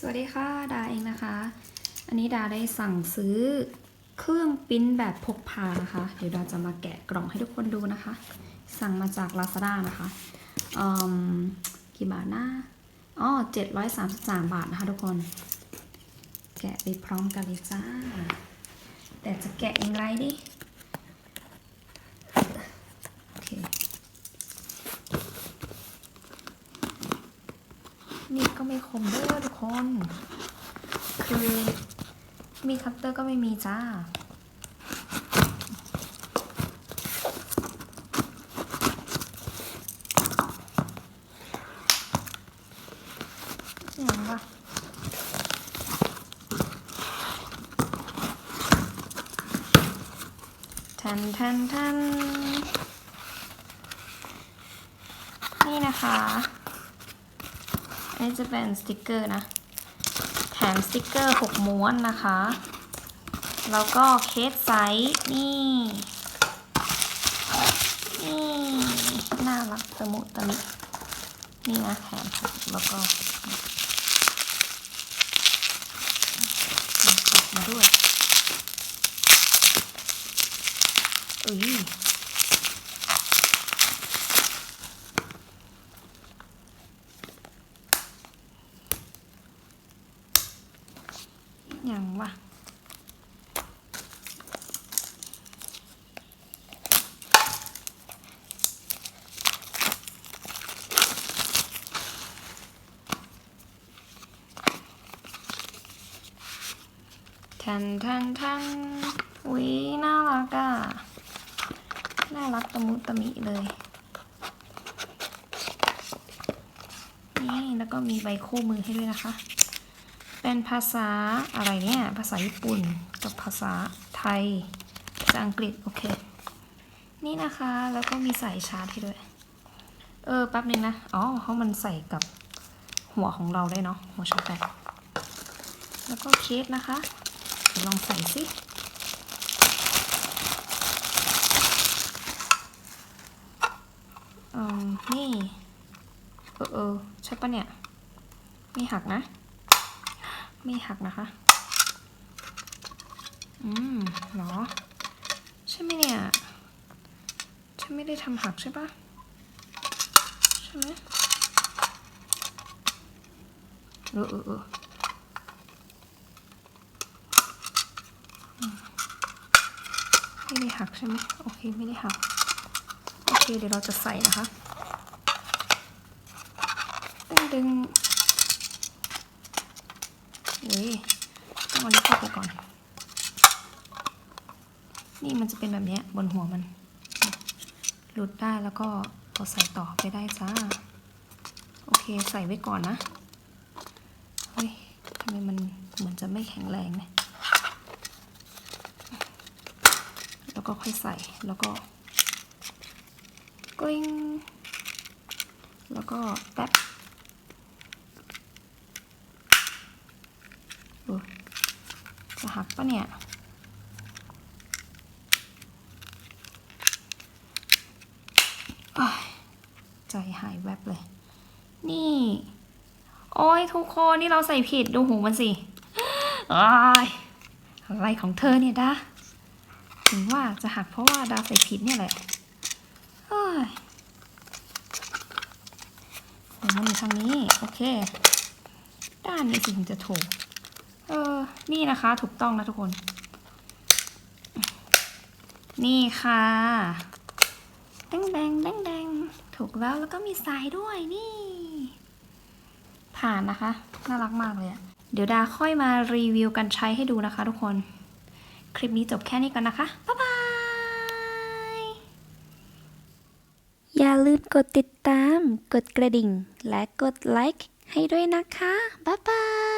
สวัสดีค่ะดาเองนะคะ อันนี้ดาได้สั่งซื้อเครื่องปิ้นแบบพกพานะคะ เดี๋ยวดาจะมาแกะกล่องให้ทุกคนดูนะคะ สั่งมาจาก Lazada นะคะกี่บาทนะอ๋อ733 บาทนะคะทุกคน แกะไปพร้อมกันเลยจ้า แต่จะแกะอย่างไรดิ โอเค มีดก็ไม่คมเด้อทุกคน คือมีคัตเตอร์ก็ไม่มีจ้า อย่างวะทันทันทันนี่นะคะ นนี้จะเป็นสติกเกอร์นะ แถมสติกเกอร์ 6 ม้วนนะคะ แล้วก็เคสไซส์นี่ นี่ น่ารักตะมุตะมินี่นะแถมแล้วก็มาด้วยอุ้ย ย่างวะทันทันทันอุ้ยน่ารักอะ น่ารักตะมุตะมิเลย นี่ แล้วก็มีใบคู่มือให้ด้วยนะคะ เป็นภาษาอะไรเนี่ย ภาษาญี่ปุ่นกับภาษาไทย ภาษาอังกฤษ โอเค นี่นะคะ แล้วก็มีสายชาร์จให้ด้วย เออ แป๊บนึงนะ อ๋อเพราะมันใส่กับหัวของเราได้เนาะ หัวชาร์จแบตแล้วก็เคสนะคะ ลองใส่สิอืมนี่ เออเออใช่ปะเนี่ย ไม่หักนะ ไม่หักนะคะ อืมเหรอ ใช่ไหมเนี่ย ฉันไม่ได้ทำหักใช่ปะใช่ไหมเออเออเออไม่ได้หักใช่ไหมโอเค ไม่ได้หัก โอเค เดี๋ยวเราจะใส่นะคะ ดึงดึง อุ้ยต้องเอาลิปเข้าไปก่อน นี่มันจะเป็นแบบเนี้ยบนหัวมัน หลุดได้แล้วก็เอาใส่ต่อไปได้จ้า โอเคใส่ไว้ก่อนนะ เฮ้ยทำไมมันเหมือนจะไม่แข็งแรงเนี่ยแล้วก็ค่อยใส่แล้วก็กลิ้งแล้วก็แป๊บ เออักปะเนี่ย ใจหายแวบเลย นี่ โอ้ยทุกคนนี่เราใส่ผิดดูหูมันสิอายอะไรของเธอเนี่ยดาถึงว่าจะหักเพราะว่าดาใส่ผิดเนี่ยแหละเอ้ยมันอยู่ทางนี้ โอเค ด้านนี้สิถึงจะถูก เออ นี่นะคะถูกต้องนะทุกคน นี่ค่ะแดงแดงแดงแดงถูกแล้วแล้วก็มีสายด้วยนี่ ผ่านนะคะ น่ารักมากเลยอะเดี๋ยวดาค่อยมารีวิวกันใช้ให้ดูนะคะทุกคน คลิปนี้จบแค่นี้ก่อนนะคะ บ๊ายบาย อย่าลืมกดติดตาม กดกระดิ่ง และกดไลค์ให้ด้วยนะคะ บ๊ายบาย